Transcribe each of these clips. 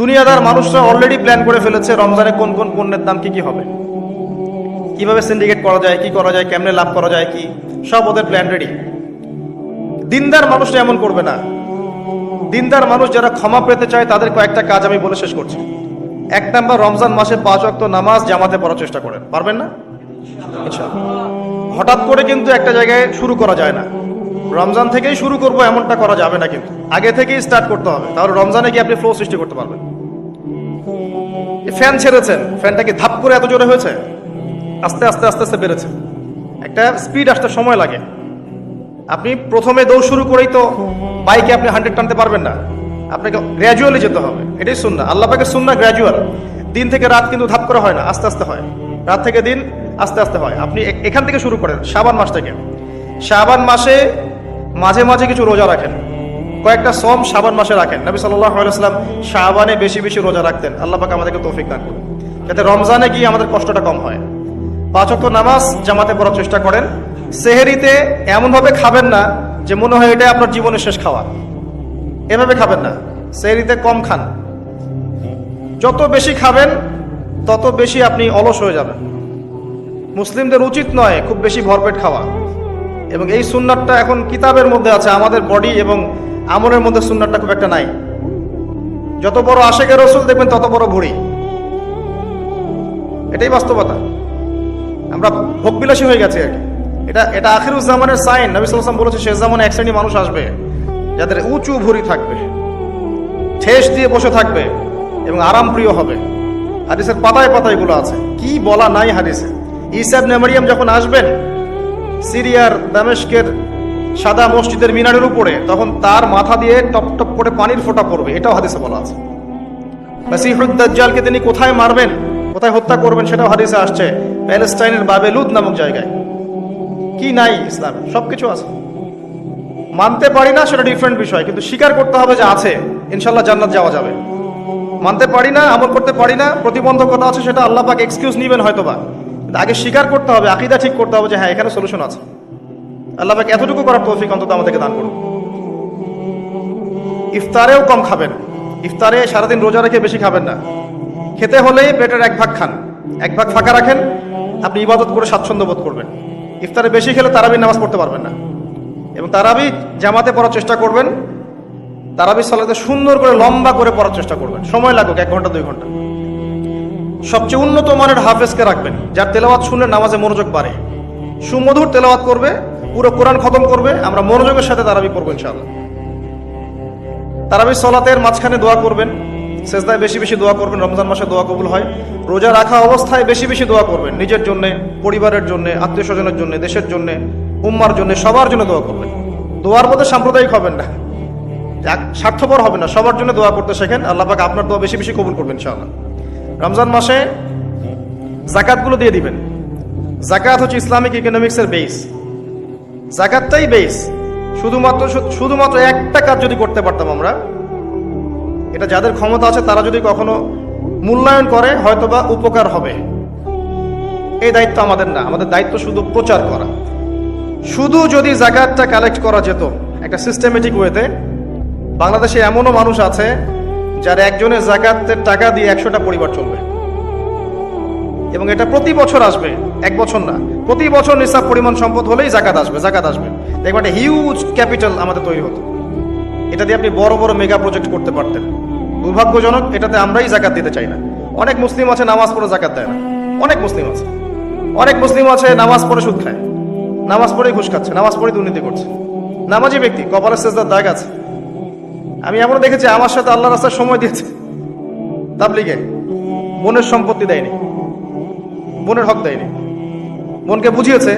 দুনিয়াদার মানুষরা already plan করে ফেলেছে রমজানে কোন কোন পণ্যের দাম কি কি হবে? কীভাবে সিন্ডিকেট করা যায়, কি করা যায়, কেমনে লাভ করা যায়, কি? সব ওদের প্ল্যান রেডি দিনদার মানুষরা এমন করবে না। দিনদার মানুষ যারা ক্ষমা পেতে চায়, তাদের কয়েকটা কাজ আমি বলে শেষ করছি। এক নাম্বার, রমজান মাসে পাঁচ অক্ত নামাজ জামাতে পড়ার চেষ্টা করেন। পারবেন না? হঠাৎ করে কিন্তু একটা জায়গায় শুরু করা যায় না। রমজান থেকেই শুরু করব, এমনটা করা যাবে না কিন্তু। আগে থেকেই স্টার্ট করতে হবে। তাহলে রমজানে কি আপনি ফ্লো সৃষ্টি করতে পারবেন। ফ্যান ছেড়েছেন। ফ্যানটা কি ধাপ করে এত জোরে হয়েছে? আস্তে আস্তে আস্তে আস্তে বেড়েছে। একটা স্পিড আসতে সময় লাগে। আপনি প্রথমে দৌড় শুরু করেই তো বাইকে আপনি হান্ড্রেড টানতে পারবেন না। আপনাকে গ্র্যাজুয়ালি যেতে হবে। এটাই শুননা আল্লাহ পাকে শুননা গ্র্যাজুয়াল দিন থেকে রাত কিন্তু ধাপ করে হয় না, আস্তে আস্তে হয়। রাত থেকে দিন আস্তে আস্তে হয়। আপনি এখান থেকে শুরু করেন, শাবান মাস থেকে। শাবান মাসে মাঝে মাঝে কিছু রোজা রাখেন। কয়েকটা সম শাবান মাসে রাখেন। নবী সাল্লাম শাবানে বেশি বেশি রোজা রাখতেন। আল্লাহ পাক আমাদেরকে তৌফিক দান করুন। যাতে রমজানে গিয়ে আমাদের কষ্টটা কম হয়। পাঁচ ওয়াক্ত নামাজ জামাতে পড়ার চেষ্টা করেন। সেহেরিতে এমনভাবে খাবেন না যে মনে হয় এটাই আপনার জীবনের শেষ খাওয়া। এভাবে খাবেন না। সেহেরিতে কম খান। যত বেশি খাবেন, তত বেশি আপনি অলস হয়ে যাবেন। মুসলিমদের উচিত নয় খুব বেশি ভরপেট খাওয়া। এবং এই সুন্নাতটা এখন কিতাবের মধ্যে আছে, আমাদের বডি এবং আমলের মধ্যে সুন্নাতটা খুব একটা নাই। যত বড় আশেকের রসুল দেখবেন তত বড় ভুড়ি এটাই বাস্তবতা। আমরা ভোগবিলাসী হয়ে গেছি আর কি। এটা এটা আখিরুজ্জামানের সাইন নবী সাল্লাম বলেছে শেষ জামানে এক শ্রেণি মানুষ আসবে, যাদের উঁচু ভুঁড়ি থাকবে, ঠেস দিয়ে বসে থাকবে এবং আরাম প্রিয় হবে। হাদিসের পাতায় পাতায় এগুলো আছে। কি বলা নাই হাদিসে। ইসাব নেমারিয়াম যখন আসবেন, সিরিয়ার, দামেস্কের সাদা মসজিদের মিনারের উপরে, তখন তার মাথা দিয়ে টপ টপ করে পানির ফোঁটা পড়বে, এটাও হাদিসে বলা আছে। তিনি কোথায় মারবেন, কোথায় হত্যা করবেন সেটাও হাদিসে আসছে, প্যালেস্টাইনের বাবেলুদ নামক জায়গায়। কি নাই ইসলাম? সবকিছু আছে। মানতে পারি না সেটা ডিফারেন্ট বিষয়, কিন্তু স্বীকার করতে হবে যে আছে ইনশাল্লাহ জান্নাত যাওয়া যাবে। মানতে পারি না, আমল করতে পারি না, প্রতিবন্ধকতা আছে সেটা আল্লাহ পাক এক্সকিউজ নিবেন হয়তোবা। কিন্তু আগে স্বীকার করতে হবে, আকিদা ঠিক করতে হবে যে হ্যাঁ এখানে সলিউশন আছে। আল্লাহ পাক এতটুকু করার তৌফিক অন্তত আমাদেরকে দান করুন। ইফতারেও কম খাবেন। ইফতারে সারাদিন রোজা রেখে বেশি খাবেন না। খেতে হলেই পেটের এক ভাগ খান। এক ভাগ ফাঁকা রাখেন, আপনি ইবাদত করে স্বাচ্ছন্দ্য বোধ করবেন। ইফতারে বেশি খেলে তারাবি নামাজ পড়তে পারবেন না। এবং তারাবি জামাতে পড়ার চেষ্টা করবেন, তারাবি সালাতে সুন্দর করে, লম্বা করে পড়ার চেষ্টা করবেন। সময় লাগুক, এক ঘণ্টা, দুই ঘণ্টা। সবচেয়ে উন্নত মানের হাফেজকে রাখবেন, যার তেলাওয়াত শুনলে নামাজে মনোযোগ বাড়ে। সুমধুর তেলাওয়াত করবে পুরো কোরআন খতম করবে, আমরা মনোযোগের সাথে তারাবি পড়ব ইনশাআল্লাহ। তারাবি সলাতের মাঝখানে দোয়া করবেন, সেজদায় বেশি বেশি দোয়া করবেন, রমজান মাসে দোয়া কবুল হয়। রোজা রাখা অবস্থায় বেশি বেশি দোয়া করবেন, নিজের জন্য, পরিবারের জন্য আত্মীয় স্বজনের জন্য, দেশের জন্য, উম্মার জন্য, সবার জন্য দোয়া করবেন। দোয়ার মধ্যে সাম্প্রদায়িক হবেন না। স্বার্থপর হবে না, সবার জন্য দোয়া করতে শেখেন, আল্লাহ পাক আপনার দোয়া বেশি বেশি কবুল করবেন ইনশাআল্লাহ। রমজান মাসে জাকাতগুলো দিয়ে দিবেন। জাকাত হচ্ছে ইসলামিক ইকোনমিক্সের বেস জাকাতটাই বেস শুধুমাত্র শুধুমাত্র একটা কাজ যদি করতে পারতাম আমরা, এটা যাদের ক্ষমতা আছে তারা যদি কখনো মূল্যায়ন করে, হয়তোবা উপকার হবে। এই দায়িত্ব আমাদের না, আমাদের দায়িত্ব শুধু প্রচার করা। শুধু যদি জাকাতটা কালেক্ট করা যেত, একটা সিস্টেমেটিক ওয়েতে বাংলাদেশে এমনও মানুষ আছে যার একজনের জাকাতের টাকা দিয়ে একশোটা পরিবার চলবে। এবং এটা প্রতি বছর আসবে, এক বছর না, প্রতি বছর নিসাব পরিমাণ সম্পদ হলেই জাকাত আসবে জাকাত আসবে। দেখবেন একটা হিউজ ক্যাপিটাল আমাদের তৈরি হতো। এটা দিয়ে আপনি বড় বড় মেগা প্রজেক্ট করতে পারতেন। দুর্ভাগ্যজনক, এটাতে আমরাই জাকাত দিতে চাই না। অনেক মুসলিম আছে, নামাজ পড়ে জাকাত দেয় না। অনেক মুসলিম আছে। অনেক মুসলিম আছে, নামাজ পড়ে সুদ খায়। নামাজ পড়েই ঘুষ খাচ্ছে, নামাজ পড়ে দুর্নীতি করছে। নামাজি ব্যক্তি, কপালের শেষদার দাগ আছে। আমি এমনও দেখেছি, আমার সাথে আল্লাহ রাস্তার সময় দিয়েছে। তাবলিগে, বোনের সম্পত্তি দেয়নি। বোনের হক দেয়নি। বোনকে বুঝিয়েছে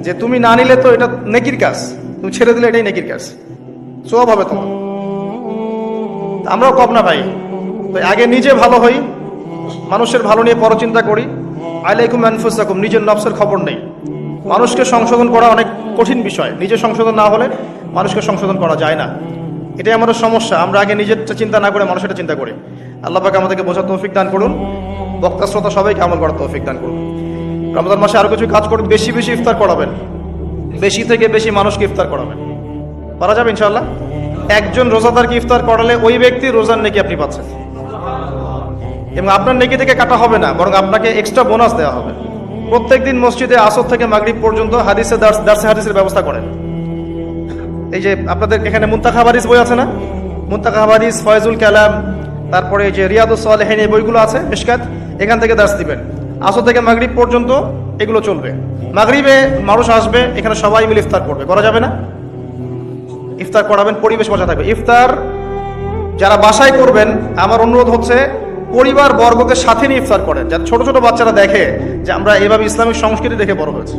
যে তুমি না নিলে তো এটা নেকির কাজ। তুমি ছেড়ে দিলে এটাই নেকির কাজ। সব হবে তোমার। আমরাও কম না ভাই। তো আগে নিজে ভালো হই, মানুষের ভালো নিয়ে পরচিন্তা করি। আলাইকুম আনফুসাকুম, নিজের নফসের খবর নেই। মানুষকে সংশোধন করা অনেক কঠিন বিষয়। নিজে সংশোধন না হলে মানুষকে সংশোধন করা যায় না। এটাই আমাদের সমস্যা। আমরা আগে নিজেরটা চিন্তা না করে মানুষেরটা চিন্তা করি। আল্লাহ পাক আমাদেরকে বোঝার তৌফিক দান করুন। বক্তা শ্রোতা সবাইকে আমল করার তৌফিক দান করুন। রমজান মাসে আরও কিছু কাজ করুন, বেশি বেশি ইফতার করাবেন। বেশি থেকে বেশি মানুষকে ইফতার করাবেন। পারা যাবে ইনশাআল্লাহ? একজন রোজাদারকে ইফতার করালে ওই ব্যক্তি রোজার নেকি আপনি পাচ্ছেন। এবং আপনার নেকি থেকে কাটা হবে না, বরং আপনাকে এক্সট্রা বোনাস দেওয়া হবে। প্রত্যেকদিন মসজিদে আসর থেকে মাগরিব পর্যন্ত হাদিসে দার্স, দার্সে হাদিসের ব্যবস্থা করেন। এই যে আপনাদের এখানে মুন্তাখা হাদিস বই আছে না? মুন্তাখা হাদিস, ফয়জুল কালাম তারপরে যে রিয়াদুস সালেহিন এই বইগুলো আছে, মিশকাত, এখান থেকে দার্স দিবেন। আসর থেকে মাগরিব পর্যন্ত এগুলো চলবে। মাগরিবে মানুষ আসবে, এখানে সবাই মিলে ইফতার করবে। করা যাবে না? ইফতার করাবেন, পরিবেশ বজায় থাকবে। ইফতার যারা বাসায় করবেন, আমার অনুরোধ হচ্ছে পরিবার বর্গকে সাথে নিয়ে ইফতার করেন। যাতে ছোট ছোট বাচ্চারা দেখে যে আমরা এভাবে ইসলামিক সংস্কৃতি দেখে বড় হয়েছে।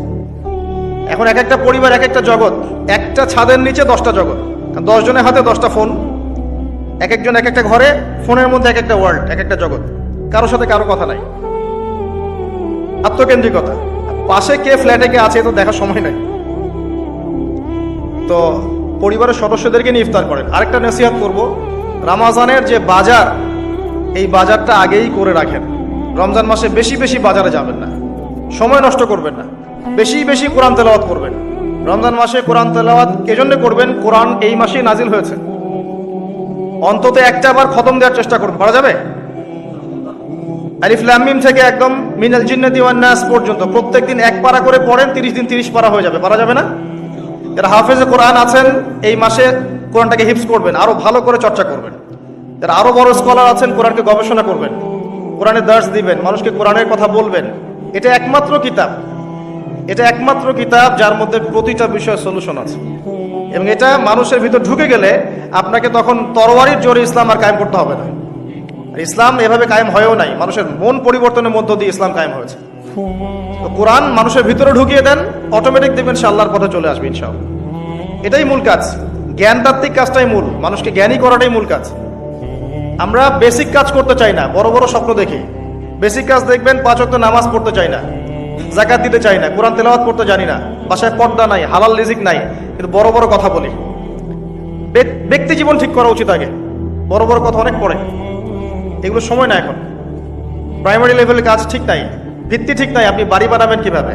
এখন এক একটা পরিবার, এক একটা জগৎ, একটা ছাদের নিচে দশটা জগৎ। কারণ দশ জনের হাতে দশটা ফোন। এক একজন এক একটা ঘরে, ফোনের মধ্যে এক একটা ওয়ার্ল্ড এক একটা জগৎ। কারোর সাথে কারও কথা নাই। আত্মকেন্দ্রিকতা। পাশে কে ফ্ল্যাটে কে আছে তো দেখার সময় নাই। তো পরিবারের সদস্যদেরকে নিয়ে ইফতার করেন। আরেকটা নসিহাত করব, রামাজানের যে বাজার, এই বাজারটা আগেই করে রাখেন। রমজান মাসে বেশি বেশি বাজারে যাবেন না। সময় নষ্ট করবেন না। বেশি বেশি কোরআন তেলাওয়াত করবেন। রমজান মাসে কোরআন তেলাওয়াত এজন্য করবেন? কোরআন এই মাসেই নাজিল হয়েছে। অন্তত একটা বার খতম দেওয়ার চেষ্টা করুন। পারা যাবে? আলিফ থেকে একদম মিনাল জিন্নাতি ওয়ান নাস পর্যন্ত প্রত্যেকদিন এক পারা করে পড়েন, তিরিশ দিন তিরিশ পারা হয়ে যাবে। পারা যাবে না? যারা হাফেজে কোরআন আছেন, এই মাসে কোরআনটাকে হিপস করবেন, আরও ভালো করে চর্চা করবেন। যারা আরও বড় স্কলার আছেন, কোরআনকে গবেষণা করবেন। কোরআনের দার্স দিবেন, মানুষকে কোরআনের কথা বলবেন। এটা একমাত্র কিতাব। এটা একমাত্র কিতাব যার মধ্যে প্রতিটা বিষয়ে সলিউশন আছে। এবং এটা মানুষের ভিতর ঢুকে গেলে আপনাকে তখন তরোয়ারির জোরে ইসলাম আর কায়েম করতে হবে না। ইসলাম এভাবে কায়েম হয়েও নাই। মানুষের মন পরিবর্তনের মধ্য দিয়ে ইসলাম কায়েম হয়েছে। তো কোরআন মানুষের ভিতরে ঢুকিয়ে দেন অটোমেটিক দেখবেন সে আল্লাহর পথে চলে আসবে ইনশাআল্লাহ। এটাই মূল কাজ। জ্ঞানতাত্ত্বিক কাজটাই মূল। মানুষকে জ্ঞানী করাটাই মূল কাজ। আমরা বেসিক কাজ করতে চাই না, বড় বড় স্বপ্ন দেখি। বেসিক কাজ দেখবেন পাঁচ ওয়াক্ত নামাজ পড়তে চাই না। জাকাত দিতে চাই না, কোরআন তেলাওয়াত করতে জানি না, বাসায় পর্দা নাই, হালাল রিজিক নাই, কিন্তু বড় বড় কথা বলি। ব্যক্তি জীবন ঠিক করা উচিত আগে, বড় বড় কথা অনেক পড়ে। এগুলো সময় না এখন। প্রাইমারি লেভেলের কাজ ঠিক নাই, ভিত্তি ঠিক নাই, আপনি বাড়ি বানাবেন কীভাবে?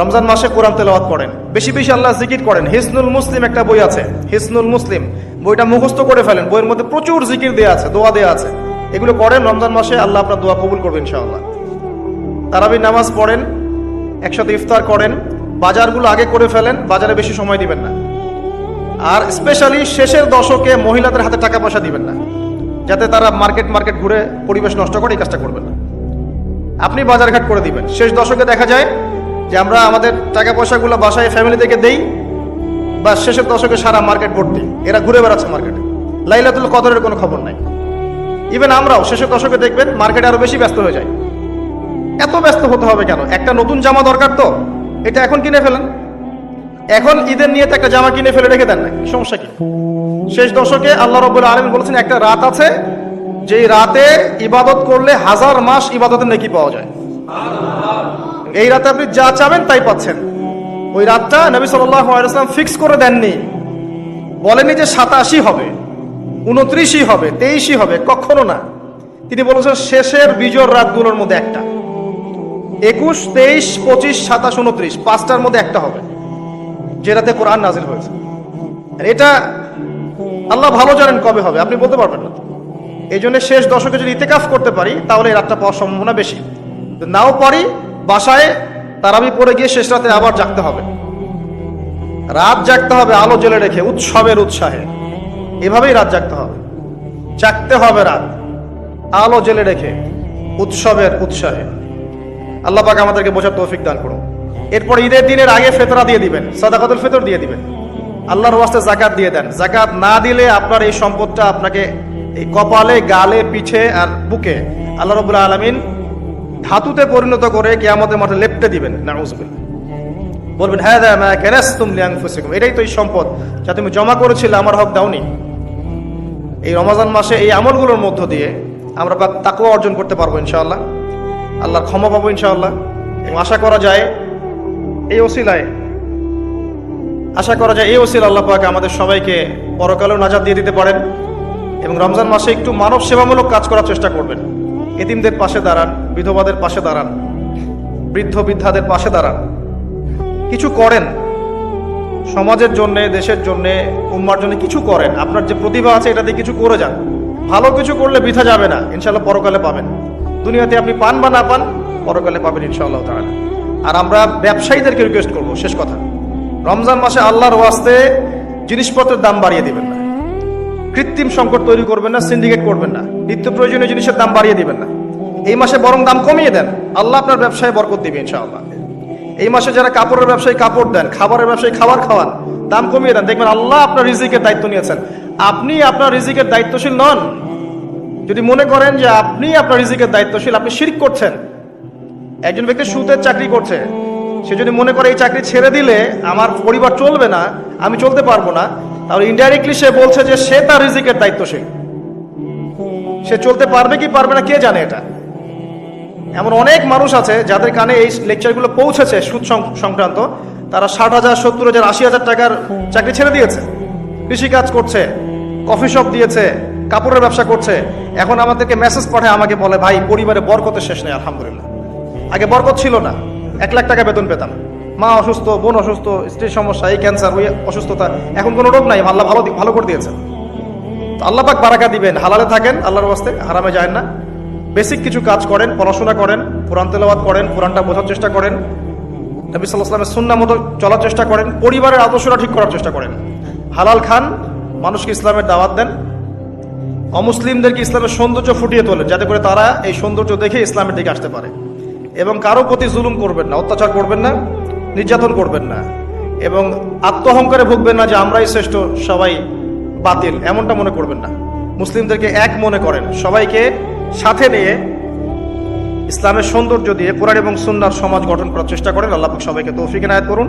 রমজান মাসে কোরআন তেলাওয়াত করেন, বেশি বেশি আল্লাহ জিকির করেন। হিসনুল মুসলিম একটা বই আছে, হিসনুল মুসলিম। বইটা মুখস্থ করে ফেলেন, বইয়ের মধ্যে প্রচুর জিকির দেওয়া আছে, দোয়া দেওয়া আছে। এগুলো করেন, রমজান মাসে আল্লাহ আপনার দোয়া কবুল করবেন ইনশাআল্লাহ। তারাবি নামাজ পড়েন, একসাথে ইফতার করেন, বাজারগুলো আগে করে ফেলেন, বাজারে বেশি সময় দিবেন না। আর স্পেশালি শেষের দশকে মহিলাদের হাতে টাকা পয়সা দিবেন না, যাতে তারা মার্কেট মার্কেট ঘুরে পরিবেশ নষ্ট করে এই কাজটা করবেন না। আপনি বাজারঘাট করে দিবেন। শেষ দশকে দেখা যায় যে আমরা আমাদের টাকা পয়সাগুলো বাসায় ফ্যামিলি থেকে দেই, বা শেষের দশকে সারা মার্কেট ভর্তি। এরা ঘুরে বেড়াচ্ছে মার্কেটে লাইলাতুল কদরের কোনো খবর নাই। ইভেন আমরাও শেষের দশকে দেখবেন মার্কেটে আরও বেশি ব্যস্ত হয়ে যায়। এত ব্যস্ত হতে হবে কেন? একটা নতুন জামা দরকার তো। এটা এখন কিনে ফেলেন। এখন ঈদের নিয়ে একটা জামা কিনে ফেলে রেখে দেন না। সমস্যা কি? শেষ দশকে আল্লাহ রব্বুল আলমিন বলেছেন, একটা রাত আছে, যেই রাতে ইবাদত করলে হাজার মাস ইবাদতের নেকি পাওয়া যায়। এই রাতে আপনি যা চাবেন তাই পাচ্ছেন। ওই রাতটা নবী সাল্লাম ফিক্স করে দেননি। বলেনি যে সাতাশি হবে, উনত্রিশই হবে, তেইশই হবে, কখনো না। তিনি বলেছেন, শেষের বিজোর রাতগুলোর মধ্যে একটা। একুশ, তেইশ, পঁচিশ, সাতাশ, উনত্রিশ। পাঁচটার মধ্যে একটা হবে, যেটাতে কোরআন নাজিল হয়েছে। এটা আল্লাহ ভালো জানেন কবে হবে, আপনি বলতে পারবেন না। এই জন্য শেষ দশকে যদি ইতেকাফ করতে পারি, তাহলে রাতটা পাওয়ার সম্ভাবনা বেশি। নাও পারি, বাসায় তারাবি পরে গিয়ে শেষ রাতে আবার জাগতে হবে। রাত জাগতে হবে আলো জ্বেলে রেখে, উৎসবের উৎসাহে। এভাবেই রাত জাগতে হবে। জাগতে হবে রাত, আলো জ্বেলে রেখে, উৎসবের উৎসাহে। আল্লাহ পাক আমাদেরকে বোঝার তৌফিক দান করুন। এরপর ঈদের দিনের আগে ফেতরা দিয়ে দিবেন, সাদাকাতুল ফেতর দিয়ে দিবেন। আল্লাহর ওয়াস্তে জাকাত দিয়ে দেন। জাকাত না দিলে আপনার এই সম্পদটা আপনাকে এই কপালে, গালে, পিঠে আর বুকে আল্লাহ রবুল্লা আলমিন ধাতুতে পরিণত করে কেয়ামতের মাঠে লেপটে দিবেন। নাউজবিল্লাহ বলবেন হ্যাঁ দা মা কানাসতুম লিআনফুসিকুম। এটাই তো এই সম্পদ যা তুমি জমা করেছিলে, আমার হক দাওনি। এই রমাজান মাসে এই আমলগুলোর মধ্য দিয়ে আমরা তাকুয়া অর্জন করতে পারব ইনশাআল্লাহ। আল্লাহর ক্ষমা পাবো ইনশাআল্লাহ। এবং আশা করা যায় এই ওসিলায়, আশা করা যায় এই ওসিল আল্লাহ পাক আমাদের সবাইকে পরকালেও নাজাদ দিয়ে দিতে পারেন এবং রমজান মাসে একটু মানব সেবামূলক কাজ করার চেষ্টা করবেন। এতিমদের পাশে দাঁড়ান, বিধবাদের পাশে দাঁড়ান, বৃদ্ধ বৃদ্ধাদের পাশে দাঁড়ান। কিছু করেন। সমাজের জন্যে, দেশের জন্যে, উম্মার জন্য কিছু করেন। আপনার যে প্রতিভা আছে, এটা দিয়ে কিছু করে যান। ভালো কিছু করলে বৃথা যাবে না। ইনশাল্লাহ পরকালে পাবেন। দুনিয়াতে আপনি পান বা না পান, পরকালে পাবেন ইনশাআল্লাহ তাআলা। আর আমরা ব্যবসায়ীদেরকে রিকোয়েস্ট করব, শেষ কথা। রমজান মাসে আল্লাহর ওয়াস্তে জিনিসপত্রের দাম বাড়িয়ে দিবেন না। কৃত্রিম সংকট তৈরি করবেন না সিন্ডিকেট করবেন না। নিত্য প্রয়োজনীয় জিনিসের দাম বাড়িয়ে দিবেন না। এই মাসে বরং দাম কমিয়ে দেন। আল্লাহ আপনার ব্যবসায় বরকত দিবে ইনশাআল্লাহ। এই মাসে যারা কাপড়ের ব্যবসায়ী কাপড় দেন, খাবারের ব্যবসায়ী খাবার খাওয়ান, দাম কমিয়ে দেন। দেখবেন আল্লাহ আপনার রিজিকের দায়িত্ব নিয়েছেন। আপনি আপনার রিজিকের দায়িত্বশীল নন। যদি মনে করেন যে আপনি আপনার রিজিকের দায়িত্বশীল, আপনি শিরিক করছেন, একজন ব্যক্তি সুদের চাকরি করছে, সে যদি মনে করে এই চাকরি ছেড়ে দিলে আমার পরিবার চলবে না, আমি চলতে পারব না, তাহলে ইনডাইরেক্টলি সে বলছে যে সে তার রিজিকের দায়িত্বশীল। সে চলতে পারবে কি পারবে না, কে জানে এটা? এমন অনেক মানুষ আছে যাদের কানে এই লেকচারগুলো পৌঁছেছে সুদ সংক্রান্ত। তারা ষাট হাজার, সত্তর হাজার, আশি হাজার টাকার চাকরি ছেড়ে দিয়েছে। কৃষিকাজ করছে। কফি শপ দিয়েছে, কাপড়ের ব্যবসা করছে। এখন আমাদেরকে মেসেজ পাঠায়, আমাকে বলে, ভাই, পরিবারে বরকতের শেষ নেই, আলহামদুলিল্লাহ। আগে বরকত ছিল না। এক লাখ টাকা বেতন পেতাম। মা অসুস্থ, বোন অসুস্থ, স্ত্রীর সমস্যা, এই ক্যান্সার ওই অসুস্থতা। এখন কোনো রোগ নাই, আল্লাহ ভালো ভালো করে দিয়েছে তো আল্লাহ পাক বারাকা দিবেন। হালালে থাকেন আল্লাহর বাস্তে হারামে যায় না। বেসিক কিছু কাজ করেন, পড়াশোনা করেন, কোরআন তেলাওয়াত করেন, কোরআনটা বোঝার চেষ্টা করেন। নবী সাল্লাহ সাল্লামের সুন্না মতো চলার চেষ্টা করেন। পরিবারের আদর্শটা ঠিক করার চেষ্টা করেন। হালাল খান মানুষকে ইসলামের দাওয়াত দেন, অমুসলিমদেরকে ইসলামের সৌন্দর্য ফুটিয়ে তোলেন, যাতে করে তারা এই সৌন্দর্য দেখে ইসলামের দিকে আসতে পারে। এবং কারও প্রতি জুলুম করবেন না, অত্যাচার করবেন না, নির্যাতন করবেন না, এবং আত্মহংকারে ভুগবেন না যে আমরাই শ্রেষ্ঠ, সবাই বাতিল, এমনটা মনে করবেন না। মুসলিমদেরকে এক মনে করেন, সবাইকে সাথে নিয়ে ইসলামের সৌন্দর্য দিয়ে কোরআন এবং সুন্নার সমাজ গঠন করার চেষ্টা করেন। আল্লাহ সবাইকে তৌফিক এনায়েত করুন।